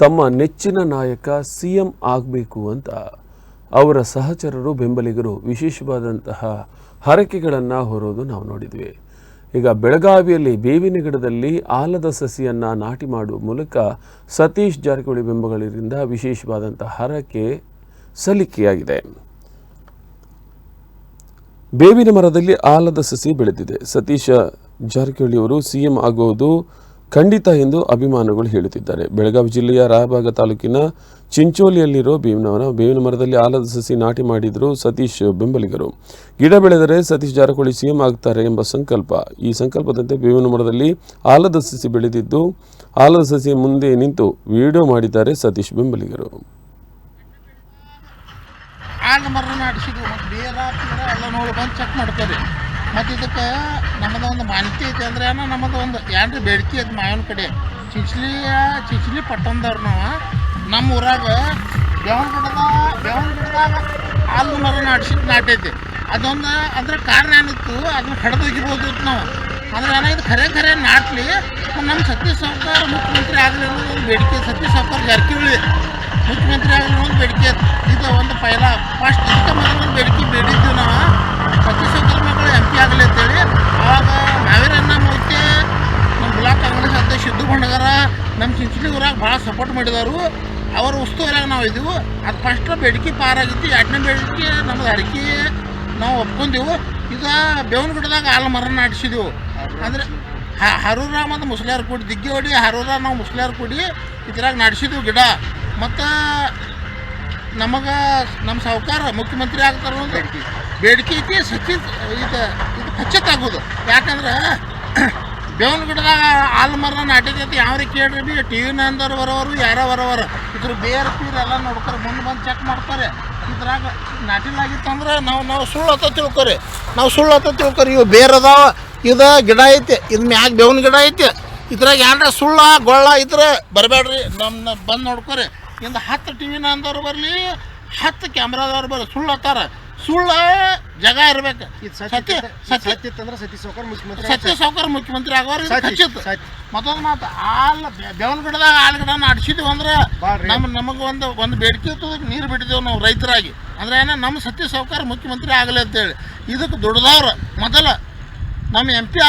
ತಮ್ಮ ನೆಚ್ಚಿನ ನಾಯಕ ಸಿ ಎಂ ಆಗಬೇಕು ಅಂತ ಅವರ ಸಹಚರರು, ಬೆಂಬಲಿಗರು ವಿಶೇಷವಾದಂತಹ ಹರಕೆಗಳನ್ನು ಹೊರೋದು ನಾವು ನೋಡಿದ್ವಿ. ಈಗ ಬೆಳಗಾವಿಯಲ್ಲಿ ಬೇವಿನ ಗಿಡದಲ್ಲಿ ಆಲದ ಸಸಿಯನ್ನು ನಾಟಿ ಮಾಡುವ ಮೂಲಕ ಸತೀಶ್ ಜಾರಕಿಹೊಳಿ ಬೆಂಬಲಿಗರಿಂದ ವಿಶೇಷವಾದಂತಹ ಹರಕೆ ಸಲ್ಲಿಕೆಯಾಗಿದೆ. ಬೇವಿನ ಮರದಲ್ಲಿ ಆಲದ ಸಸಿ ಬೆಳೆದಿದೆ. ಸತೀಶ ಜಾರಕಿಹೊಳಿ ಅವರು ಸಿಎಂ ಆಗುವುದು ಖಂಡಿತ ಎಂದು ಅಭಿಮಾನಿಗಳು ಹೇಳುತ್ತಿದ್ದಾರೆ. ಬೆಳಗಾವಿ ಜಿಲ್ಲೆಯ ರಾಯಬಾಗ ತಾಲೂಕಿನ ಚಿಂಚೋಲಿಯಲ್ಲಿರೋ ಬೇವಿನವರ ಬೇವಿನ ಮರದಲ್ಲಿ ಆಲದ ಸಸಿ ನಾಟಿ ಮಾಡಿದ್ರು ಸತೀಶ್ ಬೆಂಬಲಿಗರು. ಗಿಡ ಬೆಳೆದರೆ ಸತೀಶ್ ಜಾರಕಿಹೊಳಿ ಸಿಎಂ ಆಗ್ತಾರೆ ಎಂಬ ಸಂಕಲ್ಪ. ಈ ಸಂಕಲ್ಪದಂತೆ ಬೇವಿನ ಮರದಲ್ಲಿ ಆಲದ ಸಸಿ ಬೆಳೆದಿದ್ದು ಆಲದ ಸಸಿ ಮುಂದೆ ನಿಂತು ವಿಡಿಯೋ ಮಾಡಿದ್ದಾರೆ ಸತೀಶ್ ಬೆಂಬಲಿಗರು. ಮತ್ತು ಇದಕ್ಕೆ ನಮ್ಮದು ಒಂದು ಮಾನ್ಯತೆ ಐತಿ ಅಂದ್ರೆ ಏನೋ ನಮ್ಮದು ಒಂದು ಏನ್ರಿ ಬೇಡಿಕೆ ಐತೆ ಮಾವಿನ ಕಡೆ. ಚಿಚ್ಲಿಯ ಚಿಚ್ಲಿ ಪಟ್ಟಣದವ್ರು ನಾವು. ನಮ್ಮ ಊರಾಗ ಬೇವನ ಗಿಡದ ಬೇವನ ಗಿಡದಾಗ ಹಾಲು ಮರ ನಾಟಿಸಿದ್ ನಾಟೈತಿ. ಅದೊಂದು ಅದ್ರ ಕಾರಣ ಏನಿತ್ತು ಅದನ್ನ ಕಡ್ದೋಗಿರ್ಬೋದಿತ್ತು ನಾವು. ಅಂದ್ರೆ ಏನೋ, ಇದು ಖರೆ ಖರೆ ನಾಟ್ಲಿ. ನಮ್ಮ ಸತ್ಯ ಸರ್ಕಾರ ಮುಖ್ಯಮಂತ್ರಿ ಆಗಲಿ ಅನ್ನೋದು ಒಂದು ಬೇಡಿಕೆ. ಸತೀಶ್ ಸರ್ಕಾರ ಜಾರಕಿಹೊಳಿ ಮುಖ್ಯಮಂತ್ರಿ ಆಗಲಿ ಅನ್ನೋದು ಬೇಡಿಕೆ ಇದು ಒಂದು ಪೈಲ, ಫಸ್ಟ್ ನಮ್ಮ ಚಿಂಚಲಿ ಊರಾಗ ಭಾಳ ಸಪೋರ್ಟ್ ಮಾಡಿದವರು. ಅವ್ರ ಉಸ್ತುವಾರಾಗ ನಾವು ಇದ್ದೀವಿ ಅದು ಫಸ್ಟ್ ಬೇಡಿಕೆ ಪಾರಾಗಿತ್ತು. ಎರಡನೇ ಬೇಡಿಕೆ ನಮ್ಮದು ಅಡಿಕೆ ನಾವು ಒಪ್ಕೊಂಡೆವು. ಈಗ ಬೇವನ ಗಿಡದಾಗ ಹಾಲು ಮರ ನಾಟಿಸಿದೆವು. ಅಂದರೆ ಹರೂರ ಮತ್ತು ಮುಸ್ಲಿಯರ್ ಕೂಡಿ ದಿಗ್ಗಿ ಹೊಡಿ ಹರೂರ ನಾವು ಮುಸ್ಲಿಯರ್ ಕೂಡಿ ಇದ್ರಾಗ ನಡೆಸಿದ್ವು ಗಿಡ. ಮತ್ತು ನಮಗೆ ನಮ್ಮ ಸಾಹುಕಾರ ಮುಖ್ಯಮಂತ್ರಿ ಆಗ್ತಾರ ಬೇಡಿಕೆ ಐತಿ. ಸಚಿತ್ ಇದು ಇದು ಖಚಿತ ಆಗೋದು ಯಾಕಂದ್ರೆ ಬೇವಿನ ಗಿಡದಾಗ ಹಾಲು ಮರ ನಾಟಿದೈತಿ ಯಾವ ರೀತಿ ಕೇಳ್ರಿ ಬಿ, ಟಿ ವಿ ನಂದರ್ ಬರೋರು ಯಾರೋ ಬರೋವರು. ಇದ್ರ ಬೇರೆ ಪೀರ್ ಎಲ್ಲ ನೋಡ್ತಾರೆ ಮುಂದೆ ಬಂದು ಚೆಕ್ ಮಾಡ್ತಾರೆ. ಇದ್ರಾಗ ನಾಟಿಲಾಗಿತ್ತಂದ್ರೆ ನಾವು ನಾವು ಸುಳ್ಳು ಅಂತ ತಿಳ್ಕೊರಿ. ನಾವು ಸುಳ್ಳು ಅಂತ ತಿಳ್ಕೊರಿ, ಇವು ಬೇರೆ ಅದಾವ, ಇದು ಗಿಡ ಐತೆ, ಇದು ಮ್ಯಾಗ ಬೇವಿನ ಗಿಡ ಐತೆ. ಇದ್ರಾಗ ಏನಾರ ಸುಳ್ಳ, ಗೊಳ್ಳ ಇದ್ರೆ ಬರಬೇಡ್ರಿ ನಮ್ಮ ಬಂದು ನೋಡ್ಕೊರಿ. ಇಂದ ಹತ್ತು ಟಿ ವಿ ನಂದವ್ರು ಬರಲಿ, ಹತ್ತು ಕ್ಯಾಮ್ರಾದವ್ರು ಬರಲಿ, ಸುಳ್ಳು ಅತ್ತಾರ. ಸುಳ್ಳ ಜಾಗ ಇರ್ಬೇಕು. ಸತ್ಯ ಸತ್ಯ ಸತ್ಯ. ಸೌಕರ್ ಸತೀಶ್ ಸಾವ್ಕಾರ ಮುಖ್ಯಮಂತ್ರಿ ಸತ್ಯ ಸಾವುಕಾರ ಮುಖ್ಯಮಂತ್ರಿ ಆಗೋರು ಖಚಿತ. ಮತ್ತೊಂದು ಮಾತು ಆಲ್ ಬೇವನ ಗಿಡದಾಗ ಆಲ್ ಗಿಡ ಅಡ್ಸಿದ್ವಿ ಅಂದ್ರೆ ನಮ್ ನಮ್ಮ ನಮಗೆ ಒಂದು ಒಂದು ಬೇಡಿಕೆ ಇತ್ತು ನೀರು ಬಿಟ್ಟಿದ್ದೇವೆ ನಾವು ರೈತರಾಗಿ. ಅಂದ್ರೆ ಏನ ನಮ್ಮ ಸತ್ಯ ಸೌಕರ್ ಮುಖ್ಯಮಂತ್ರಿ ಆಗಲಿ ಅಂತೇಳಿ. ಇದಕ್ಕೆ ದುಡ್ದವ್ರು ಮೊದಲ ನಮ್ಮ ಎಂ ಪಿ